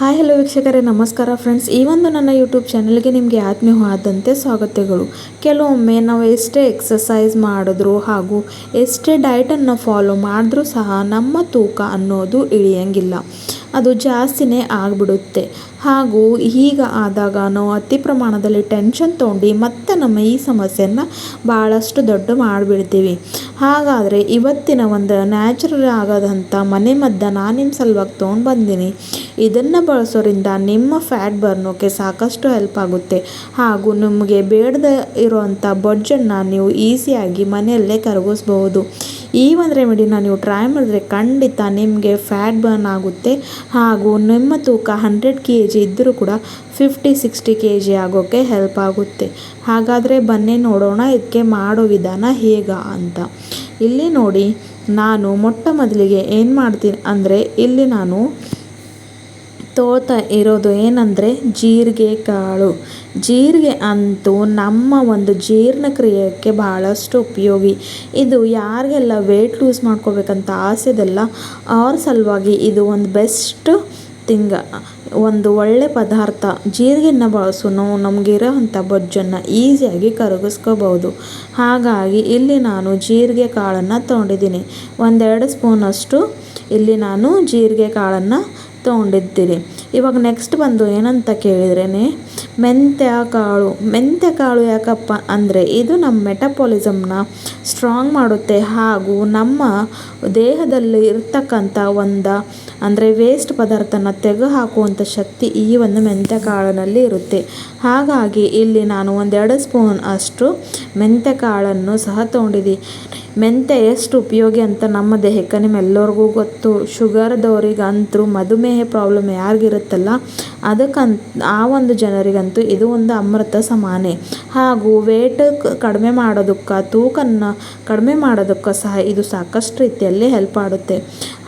Hi, hello ವೀಕ್ಷಕರೇ, ನಮಸ್ಕಾರ friends ಈ ಒಂದು ನನ್ನ ಯೂಟ್ಯೂಬ್ ಚಾನಲ್ಗೆ ನಿಮಗೆ ಆತ್ಮೀಯವಾದಂತೆ ಸ್ವಾಗತಗಳು. ಕೆಲವೊಮ್ಮೆ ನಾವು ಎಷ್ಟೇ ಎಕ್ಸಸೈಸ್ ಮಾಡಿದ್ರು ಹಾಗೂ ಎಷ್ಟೇ ಡಯಟನ್ನು ಫಾಲೋ ಮಾಡಿದ್ರೂ ಸಹ ನಮ್ಮ ತೂಕ ಅನ್ನೋದು ಇಳಿಯಂಗಿಲ್ಲ. ಅದು ಜಾಸ್ತಿನೇ ಆಗಿಬಿಡುತ್ತೆ. ಹಾಗೂ ಈಗ ಆದಾಗ ನಾವು ಅತಿ ಪ್ರಮಾಣದಲ್ಲಿ ಟೆನ್ಷನ್ ತೊಗೊಂಡು ಮತ್ತೆ ನಮ್ಮ ಈ ಸಮಸ್ಯೆಯನ್ನು ಭಾಳಷ್ಟು ದೊಡ್ಡ ಮಾಡಿಬಿಡ್ತೀವಿ. ಹಾಗಾದರೆ ಇವತ್ತಿನ ಒಂದು ನ್ಯಾಚುರಲ್ ಆಗೋದಂಥ ಮನೆ ಮದ್ದ ನಾನು ನಿಮ್ಮ ಸಲುವಾಗಿ ತೊಗೊಂಡು ಬಂದೀನಿ. ಇದನ್ನು ಬಳಸೋದ್ರಿಂದ ನಿಮ್ಮ ಫ್ಯಾಟ್ ಬರ್ನೋಕ್ಕೆ ಸಾಕಷ್ಟು ಹೆಲ್ಪ್ ಆಗುತ್ತೆ. ಹಾಗೂ ನಿಮಗೆ ಬೇಡದೇ ಇರುವಂಥ ಬೊಜ್ಜನ್ನು ನೀವು ಈಸಿಯಾಗಿ ಮನೆಯಲ್ಲೇ ಕರಗಿಸ್ಬಹುದು. ಈ ಒಂದು ರೆಮಿಡಿನ ನೀವು ಟ್ರೈ ಮಾಡಿದ್ರೆ ಖಂಡಿತ ನಿಮಗೆ ಫ್ಯಾಟ್ ಬರ್ನ್ ಆಗುತ್ತೆ. ಹಾಗೂ ನಿಮ್ಮ ತೂಕ ಹಂಡ್ರೆಡ್ ಕೆ ಜಿ ಇದ್ದರೂ ಕೂಡ ಫಿಫ್ಟಿ ಸಿಕ್ಸ್ಟಿ ಕೆ ಜಿ ಆಗೋಕ್ಕೆ ಹೆಲ್ಪ್ ಆಗುತ್ತೆ. ಹಾಗಾದರೆ ಬನ್ನಿ ನೋಡೋಣ ಇದಕ್ಕೆ ಮಾಡೋ ವಿಧಾನ ಹೇಗ ಅಂತ. ಇಲ್ಲಿ ನೋಡಿ, ನಾನು ಮೊಟ್ಟ ಮೊದಲಿಗೆ ಏನು ಮಾಡ್ತೀನಿ ಅಂದರೆ ಇಲ್ಲಿ ನಾನು ತೋತ ಇರೋದು ಏನಂದರೆ ಜೀರಿಗೆ ಕಾಳು. ಜೀರಿಗೆ ಅಂತೂ ನಮ್ಮ ಒಂದು ಜೀರ್ಣಕ್ರಿಯೆಗೆ ಭಾಳಷ್ಟು ಉಪಯೋಗಿ. ಇದು ಯಾರಿಗೆಲ್ಲ ವೆಯ್ಟ್ ಲೂಸ್ ಮಾಡ್ಕೋಬೇಕಂತ ಇದೆಲ್ಲ, ಅವ್ರ ಸಲುವಾಗಿ ಇದು ಒಂದು ಬೆಸ್ಟ್ ತಿಂಗ, ಒಂದು ಒಳ್ಳೆ ಪದಾರ್ಥ. ಜೀರಿಗೆನ ಬಳಸು ನಾವು ನಮಗಿರೋ ಅಂಥ ಬೊಜ್ಜನ್ನು ಈಸಿಯಾಗಿ ಕರಗಿಸ್ಕೋಬೋದು ಹಾಗಾಗಿ ಇಲ್ಲಿ ನಾನು ಜೀರಿಗೆ ಕಾಳನ್ನು ತೊಗೊಂಡಿದ್ದೀನಿ. ಒಂದೆರಡು ಸ್ಪೂನಷ್ಟು ಇಲ್ಲಿ ನಾನು ಜೀರಿಗೆ ಕಾಳನ್ನು ತೊಗೊಂಡಿದ್ದೀರಿ. ಇವಾಗ ನೆಕ್ಸ್ಟ್ ಬಂದು ಏನಂತ ಕೇಳಿದ್ರೇ ಮೆಂತ್ಯ ಕಾಳು. ಮೆಂತ್ಯ ಕಾಳು ಯಾಕಪ್ಪ ಅಂದರೆ ಇದು ನಮ್ಮ ಮೆಟಪಾಲಿಸಮ್ನ ಸ್ಟ್ರಾಂಗ್ ಮಾಡುತ್ತೆ. ಹಾಗೂ ನಮ್ಮ ದೇಹದಲ್ಲಿ ಇರ್ತಕ್ಕಂಥ ಒಂದು ಅಂದರೆ ವೇಸ್ಟ್ ಪದಾರ್ಥನ ತೆಗೆದುಹಾಕುವಂಥ ಶಕ್ತಿ ಈ ಒಂದು ಮೆಂತ್ಯ ಕಾಳಿನಲ್ಲಿ ಇರುತ್ತೆ. ಹಾಗಾಗಿ ಇಲ್ಲಿ ನಾನು ಒಂದೆರಡು ಸ್ಪೂನ್ ಅಷ್ಟು ಮೆಂತ್ಯ ಕಾಳನ್ನು ಸಹ ತೊಗೊಂಡಿದ್ದೀನಿ. ಮೆಂತ್ಯ ಎಷ್ಟು ಉಪಯೋಗಿ ಅಂತ ನಮ್ಮ ದೇಹಕ್ಕೆ, ನಿಮ್ಮೆಲ್ಲರಿಗೂ ಗೊತ್ತು. ಶುಗರ್ದವ್ರಿಗಂತೂ ಮಧುಮೇಹ ಪ್ರಾಬ್ಲಮ್ ಯಾರಿಗಿರುತ್ತಲ್ಲ ಅದಕ್ಕಂತ ಆ ಒಂದು ಜನರಿಗಂತೂ ಇದು ಒಂದು ಅಮೃತ ಸಮಾನೆ. ಹಾಗೂ ವೇಟ್ ಕಡಿಮೆ ಮಾಡೋದಕ್ಕೆ, ತೂಕನ್ನು ಕಡಿಮೆ ಮಾಡೋದಕ್ಕೆ ಸಹ ಇದು ಸಾಕಷ್ಟು ರೀತಿಯಲ್ಲಿ ಹೆಲ್ಪ್ ಮಾಡುತ್ತೆ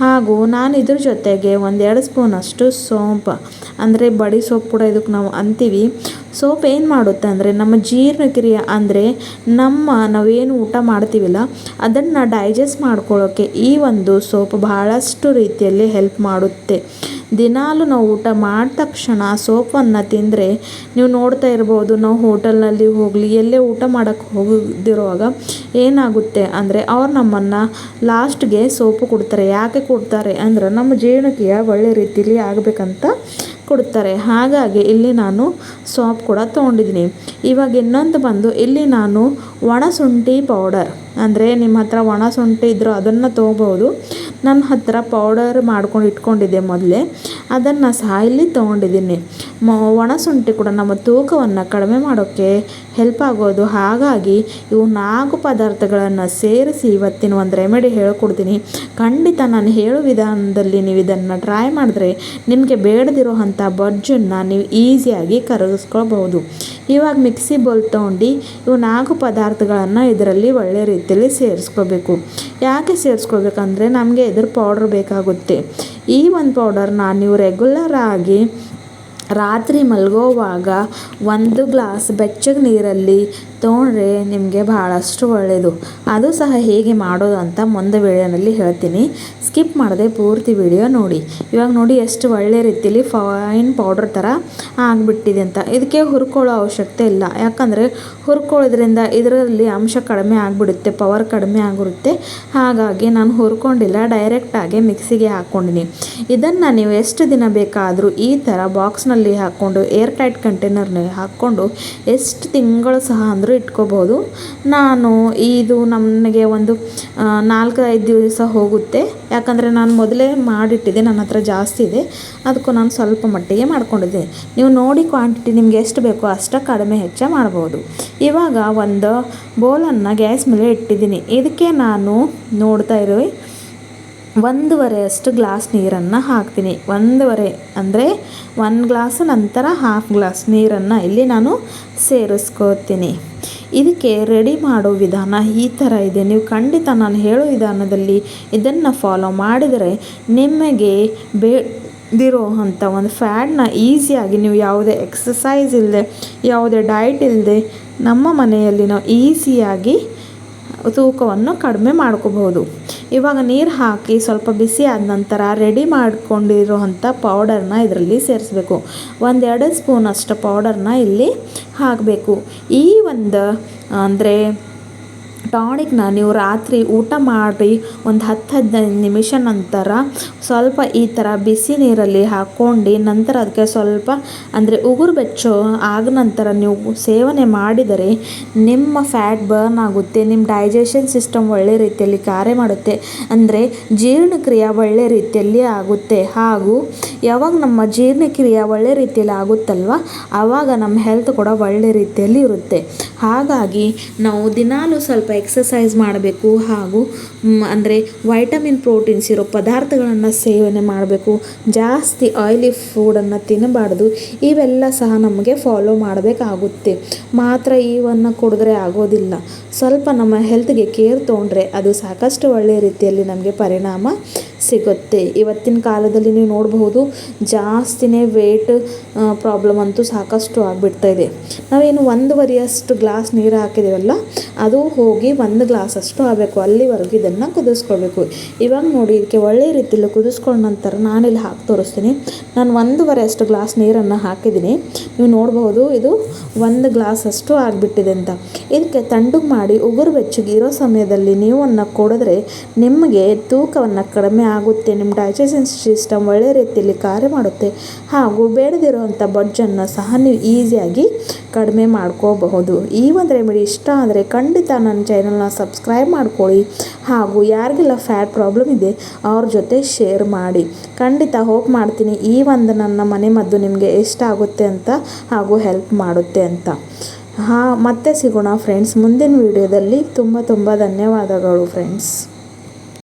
ಹಾಗೂ ನಾನು ಇದ್ರ ಜೊತೆಗೆ ಒಂದೆರಡು ಸ್ಪೂನಷ್ಟು ಸೋಂಪು, ಅಂದರೆ ಬಡಿ ಸೊಪ್ಪು ಕೂಡ ಇದಕ್ಕೆ ನಾವು ಅಂತೀವಿ. ಸೋಪ್ ಏನು ಮಾಡುತ್ತೆ ಅಂದರೆ, ನಮ್ಮ ಜೀರ್ಣಕ್ರಿಯೆ ಅಂದರೆ ನಮ್ಮ ನಾವೇನು ಊಟ ಮಾಡ್ತೀವಲ್ಲ, ಅದನ್ನು ಡೈಜೆಸ್ಟ್ ಮಾಡ್ಕೊಳ್ಳೋಕ್ಕೆ ಈ ಒಂದು ಸೋಪ್ ಬಹಳಷ್ಟು ರೀತಿಯಲ್ಲಿ ಹೆಲ್ಪ್ ಮಾಡುತ್ತೆ. ದಿನಾಲೂ ನಾವು ಊಟ ಮಾಡಿದ ತಕ್ಷಣ ಸೋಪನ್ನು ತಿಂದರೆ, ನೀವು ನೋಡ್ತಾ ಇರ್ಬೋದು, ನಾವು ಹೋಟೆಲ್ನಲ್ಲಿ ಹೋಗಲಿ, ಎಲ್ಲೇ ಊಟ ಮಾಡೋಕ್ಕೆ ಹೋಗದಿರುವಾಗ ಏನಾಗುತ್ತೆ ಅಂದರೆ, ಅವ್ರು ನಮ್ಮನ್ನು ಲಾಸ್ಟ್ಗೆ ಸೋಪು ಕೊಡ್ತಾರೆ. ಯಾಕೆ ಕೊಡ್ತಾರೆ ಅಂದ್ರೆ, ನಮ್ಮ ಜೀರ್ಣಕ್ರಿಯೆ ಒಳ್ಳೆ ರೀತಿಯಲ್ಲಿ ಆಗಬೇಕಂತ ಕೊಡ್ತಾರೆ ಹಾಗಾಗಿ ಇಲ್ಲಿ ನಾನು ಸೋಪ್ ಕೂಡ ತೊಗೊಂಡಿದ್ದೀನಿ. ಇವಾಗ ಇನ್ನೊಂದು ಬಂದು ಇಲ್ಲಿ ನಾನು ಒಣ ಶುಂಠಿ ಪೌಡರ್ ಅಂದರೆ ನಿಮ್ಮ ಹತ್ರ ಒಣ ಶುಂಠಿ ಇದ್ದರೂ ಅದನ್ನು ತೊಗೋಬೋದು ನನ್ನ ಹತ್ರ ಪೌಡರ್ ಮಾಡ್ಕೊಂಡು ಇಟ್ಕೊಂಡಿದ್ದೆ ಮೊದಲೇ. ಅದನ್ನು ಸಹ ಇಲ್ಲಿ ತೊಗೊಂಡಿದ್ದೀನಿ. ಮ ಒಣಸುಂಠಿ ಕೂಡ ನಮ್ಮ ತೂಕವನ್ನು ಕಡಿಮೆ ಮಾಡೋಕ್ಕೆ ಹೆಲ್ಪ್ ಆಗೋದು. ಹಾಗಾಗಿ ಇವು ನಾಲ್ಕು ಪದಾರ್ಥಗಳನ್ನು ಸೇರಿಸಿ ಇವತ್ತಿನ ಒಂದು ರೆಮಿಡಿ ಹೇಳ್ಕೊಡ್ತೀನಿ. ಖಂಡಿತ ನಾನು ಹೇಳೋ ವಿಧಾನದಲ್ಲಿ ನೀವು ಇದನ್ನು ಟ್ರೈ ಮಾಡಿದ್ರೆ ನಿಮಗೆ ಬೇಡದಿರೋ ಅಂಥ ಬೊಜ್ಜನ್ನು ನೀವು ಈಸಿಯಾಗಿ ಕರಗಿಸ್ಕೊಳ್ಬಹುದು. ಇವಾಗ ಮಿಕ್ಸಿ ಬೌಲ್ ತೊಗೊಂಡು ಇವು ನಾಲ್ಕು ಪದಾರ್ಥಗಳನ್ನು ಇದರಲ್ಲಿ ಒಳ್ಳೆ ರೀತಿಯಲ್ಲಿ ಸೇರಿಸ್ಕೋಬೇಕು. ಯಾಕೆ ಸೇರಿಸ್ಕೋಬೇಕಂದ್ರೆ ನಮಗೆ ಇದ್ರ ಪೌಡ್ರ್ ಬೇಕಾಗುತ್ತೆ. ಈ ಒಂದು ಪೌಡರ್ನ ನೀವು ರೆಗ್ಯುಲರ್ ಆಗಿ ರಾತ್ರಿ ಮಲಗೋವಾಗ ಒಂದು ಗ್ಲಾಸ್ ಬೆಚ್ಚಗೆ ನೀರಲ್ಲಿ ತೊಗೊಂಡ್ರೆ ನಿಮಗೆ ಭಾಳಷ್ಟು ಒಳ್ಳೆಯದು ಅದು ಸಹ ಹೇಗೆ ಮಾಡೋದು ಅಂತ ಮುಂದೆ ವೀಡಿಯೋನಲ್ಲಿ ಹೇಳ್ತೀನಿ. ಸ್ಕಿಪ್ ಮಾಡದೆ ಪೂರ್ತಿ ವಿಡಿಯೋ ನೋಡಿ. ಇವಾಗ ನೋಡಿ ಎಷ್ಟು ಒಳ್ಳೆ ರೀತಿಯಲ್ಲಿ ಫೈನ್ ಪೌಡ್ರ್ ಥರ ಆಗಿಬಿಟ್ಟಿದೆ ಅಂತ. ಇದಕ್ಕೆ ಹುರ್ಕೊಳ್ಳೋ ಅವಶ್ಯಕತೆ ಇಲ್ಲ. ಯಾಕಂದರೆ ಹುರ್ಕೊಳ್ಳೋದ್ರಿಂದ ಇದರಲ್ಲಿ ಅಂಶ ಕಡಿಮೆ ಆಗಿಬಿಡುತ್ತೆ, ಪವರ್ ಕಡಿಮೆ ಆಗಿರುತ್ತೆ. ಹಾಗಾಗಿ ನಾನು ಹುರ್ಕೊಂಡಿಲ್ಲ ಡೈರೆಕ್ಟಾಗಿ ಮಿಕ್ಸಿಗೆ ಹಾಕ್ಕೊಂಡಿನಿ. ಇದನ್ನು ನೀವು ಎಷ್ಟು ದಿನ ಬೇಕಾದರೂ ಈ ಥರ ಬಾಕ್ಸ್ನಲ್ಲಿ ಹಾಕ್ಕೊಂಡು ಏರ್ ಟೈಟ್ ಕಂಟೈನರ್ನಲ್ಲಿ ಹಾಕ್ಕೊಂಡು, ಎಷ್ಟು ತಿಂಗಳು ಸಹ ಅಂದರೂ ಇಟ್ಕೋಬೋದು. ನಾನು ಇದು ನಮಗೆ ಒಂದು ನಾಲ್ಕು ಐದು ದಿವಸ ಹೋಗುತ್ತೆ. ಯಾಕಂದರೆ ನಾನು ಮೊದಲೇ ಮಾಡಿಟ್ಟಿದ್ದೆ, ನನ್ನ ಹತ್ರ ಜಾಸ್ತಿ ಇದೆ. ಅದಕ್ಕೂ ನಾನು ಸ್ವಲ್ಪ ಮಟ್ಟಿಗೆ ಮಾಡ್ಕೊಂಡಿದ್ದೆ. ನೀವು ನೋಡಿ ಕ್ವಾಂಟಿಟಿ ನಿಮ್ಗೆ ಎಷ್ಟು ಬೇಕೋ ಅಷ್ಟು ಕಡಿಮೆ ಹೆಚ್ಚು ಮಾಡ್ಬೋದು. ಇವಾಗ ಒಂದು ಬೌಲನ್ನು ಗ್ಯಾಸ್ ಮೇಲೆ ಇಟ್ಟಿದ್ದೀನಿ. ಇದಕ್ಕೆ ನಾನು ನೋಡ್ತಾ ಇರೋ ಒಂದೂವರೆ ಅಷ್ಟು ಗ್ಲಾಸ್ ನೀರನ್ನು ಹಾಕ್ತೀನಿ. ಒಂದೂವರೆ ಅಂದರೆ ಒಂದು ಗ್ಲಾಸ್ ನಂತರ ಹಾಫ್ ಗ್ಲಾಸ್ ನೀರನ್ನು ಇಲ್ಲಿ ನಾನು ಸೇರಿಸ್ಕೋತೀನಿ. ಇದಕ್ಕೆ ರೆಡಿ ಮಾಡೋ ವಿಧಾನ ಈ ಥರ ಇದೆ. ನೀವು ಖಂಡಿತ ನಾನು ಹೇಳೋ ವಿಧಾನದಲ್ಲಿ ಇದನ್ನು ಫಾಲೋ ಮಾಡಿದರೆ ನಿಮಗೆ ಬೇ ದಿರೋ ಅಂಥ ಒಂದು ಫ್ಯಾಟ್ನ ಈಸಿಯಾಗಿ ನೀವು ಯಾವುದೇ ಎಕ್ಸಸೈಸ್ ಇಲ್ಲದೆ ಯಾವುದೇ ಡಯಟ್ ಇಲ್ಲದೆ ನಮ್ಮ ಮನೆಯಲ್ಲಿ ನಾವು ಈಸಿಯಾಗಿ ತೂಕವನ್ನು ಕಡಿಮೆ ಮಾಡ್ಕೋಬಹುದು. ಇವಾಗ ನೀರು ಹಾಕಿ ಸ್ವಲ್ಪ ಬಿಸಿ ಆದ ನಂತರ ರೆಡಿ ಮಾಡಿಕೊಂಡಿರುವಂಥ ಪೌಡರ್ನ ಇದರಲ್ಲಿ ಸೇರಿಸ್ಬೇಕು. ಒಂದೆರಡು ಸ್ಪೂನ್ ಅಷ್ಟು ಪೌಡರ್ನ ಇಲ್ಲಿ ಹಾಕಬೇಕು. ಈ ಒಂದು, ಅಂದರೆ ಟಾನಿಕ್ನ ನೀವು ರಾತ್ರಿ ಊಟ ಮಾಡಿ ಒಂದು ಹತ್ತು ಹದಿನೈದು ನಿಮಿಷ ನಂತರ ಸ್ವಲ್ಪ ಈ ಥರ ಬಿಸಿ ನೀರಲ್ಲಿ ಹಾಕ್ಕೊಂಡು ನಂತರ ಅದಕ್ಕೆ ಸ್ವಲ್ಪ ಅಂದರೆ ಉಗುರು ಬೆಚ್ಚು ಆದ ನಂತರ ನೀವು ಸೇವನೆ ಮಾಡಿದರೆ ನಿಮ್ಮ ಫ್ಯಾಟ್ ಬರ್ನ್ ಆಗುತ್ತೆ, ನಿಮ್ಮ ಡೈಜೆಷನ್ ಸಿಸ್ಟಮ್ ಒಳ್ಳೆ ರೀತಿಯಲ್ಲಿ ಕಾರ್ಯ ಮಾಡುತ್ತೆ, ಅಂದರೆ ಜೀರ್ಣಕ್ರಿಯೆ ಒಳ್ಳೆ ರೀತಿಯಲ್ಲಿ ಆಗುತ್ತೆ. ಹಾಗೂ ಯಾವಾಗ ನಮ್ಮ ಜೀರ್ಣಕ್ರಿಯೆ ಒಳ್ಳೆ ರೀತಿಯಲ್ಲಿ ಆಗುತ್ತಲ್ವ ಆವಾಗ ನಮ್ಮ ಹೆಲ್ತ್ ಕೂಡ ಒಳ್ಳೆ ರೀತಿಯಲ್ಲಿ ಇರುತ್ತೆ. ಹಾಗಾಗಿ ನಾವು ದಿನಾಲೂ ಸ್ವಲ್ಪ ಎಕ್ಸಸೈಸ್ ಮಾಡಬೇಕು ಹಾಗೂ ಅಂದರೆ ವೈಟಮಿನ್ ಪ್ರೋಟೀನ್ಸ್ ಇರೋ ಪದಾರ್ಥಗಳನ್ನು ಸೇವನೆ ಮಾಡಬೇಕು. ಜಾಸ್ತಿ ಆಯಿಲಿ ಫುಡನ್ನು ತಿನ್ನಬಾರ್ದು. ಇವೆಲ್ಲ ಸಹ ನಮಗೆ ಫಾಲೋ ಮಾಡಬೇಕಾಗುತ್ತೆ. ಮಾತ್ರ ಇವನ್ನು ಕುಡಿದ್ರೆ ಆಗೋದಿಲ್ಲ. ಸ್ವಲ್ಪ ನಮ್ಮ ಹೆಲ್ತ್ಗೆ ಕೇರ್ ತೊಗೊಂಡ್ರೆ ಅದು ಸಾಕಷ್ಟು ಒಳ್ಳೆಯ ರೀತಿಯಲ್ಲಿ ನಮಗೆ ಪರಿಣಾಮ ಸಿಗುತ್ತೆ. ಇವತ್ತಿನ ಕಾಲದಲ್ಲಿ ನೀವು ನೋಡಬಹುದು, ಜಾಸ್ತಿನೇ ವೇಟ್ ಪ್ರಾಬ್ಲಮ್ ಅಂತೂ ಸಾಕಷ್ಟು ಆಗಿಬಿಡ್ತಾ ಇದೆ. ನಾವೇನು ಒಂದೂವರೆಯಷ್ಟು ಗ್ಲಾಸ್ ನೀರು ಹಾಕಿದ್ದೀವಲ್ಲ ಅದು ಹೋಗಿ ಒಂದು ಗ್ಲಾಸ್ ಅಷ್ಟು ಆಗಬೇಕು, ಅಲ್ಲಿವರೆಗೂ ಇದನ್ನು ಕುದಿಸ್ಕೊಳ್ಬೇಕು. ಇವಾಗ ನೋಡಿ, ಇದಕ್ಕೆ ಒಳ್ಳೆ ರೀತಿಯಲ್ಲಿ ಕುದಿಸ್ಕೊಂಡ ನಂತರ ನಾನಿಲ್ಲಿ ಹಾಕಿ ತೋರಿಸ್ತೀನಿ. ನಾನು ಒಂದೂವರೆ ಅಷ್ಟು ಗ್ಲಾಸ್ ನೀರನ್ನು ಹಾಕಿದ್ದೀನಿ. ನೀವು ನೋಡಬಹುದು ಇದು ಒಂದು ಗ್ಲಾಸ್ ಅಷ್ಟು ಆಗಿಬಿಟ್ಟಿದೆ ಅಂತ. ಇದಕ್ಕೆ ತಂಡುಗೆ ಮಾಡಿ ಉಗುರು ಬೆಚ್ಚಗೆ ಇರೋ ಸಮಯದಲ್ಲಿ ನೀವು ಅನ್ನ ಕುಡಿದ್ರೆ ನಿಮಗೆ ತೂಕವನ್ನು ಕಡಿಮೆ ಆಗುತ್ತೆ ನಿಮ್ಮ ಡೈಜೆಷನ್ ಸಿಸ್ಟಮ್ ಒಳ್ಳೆ ರೀತಿಯಲ್ಲಿ ಕಾರ್ಯ ಮಾಡುತ್ತೆ. ಹಾಗೂ ಬೇಡದಿರುವಂಥ ಬಡ್ಜನ್ನು ಸಹ ನೀವು ಈಸಿಯಾಗಿ ಕಡಿಮೆ ಮಾಡ್ಕೋಬಹುದು. ಈ ಒಂದು ರೆಮಿಡಿ ಇಷ್ಟ ಆದರೆ ಖಂಡಿತ ನನ್ನ ಚಾನಲ್ನ ಸಬ್ಸ್ಕ್ರೈಬ್ ಮಾಡ್ಕೊಳ್ಳಿ. ಹಾಗೂ ಯಾರಿಗೆಲ್ಲ ಫ್ಯಾಟ್ ಪ್ರಾಬ್ಲಮ್ ಇದೆ, ಅವ್ರ ಜೊತೆ ಶೇರ್ ಮಾಡಿ. ಖಂಡಿತ ಹೋಪ್ ಮಾಡ್ತೀನಿ ಈ ಒಂದು ನನ್ನ ಮನೆ ಮದ್ದು ನಿಮಗೆ ಇಷ್ಟ ಆಗುತ್ತೆ ಅಂತ ಹಾಗೂ ಹೆಲ್ಪ್ ಮಾಡುತ್ತೆ ಅಂತ. ಹಾಂ, ಮತ್ತೆ ಸಿಗೋಣ ಫ್ರೆಂಡ್ಸ್ ಮುಂದಿನ ವೀಡಿಯೋದಲ್ಲಿ ತುಂಬ ತುಂಬ ಧನ್ಯವಾದಗಳು ಫ್ರೆಂಡ್ಸ್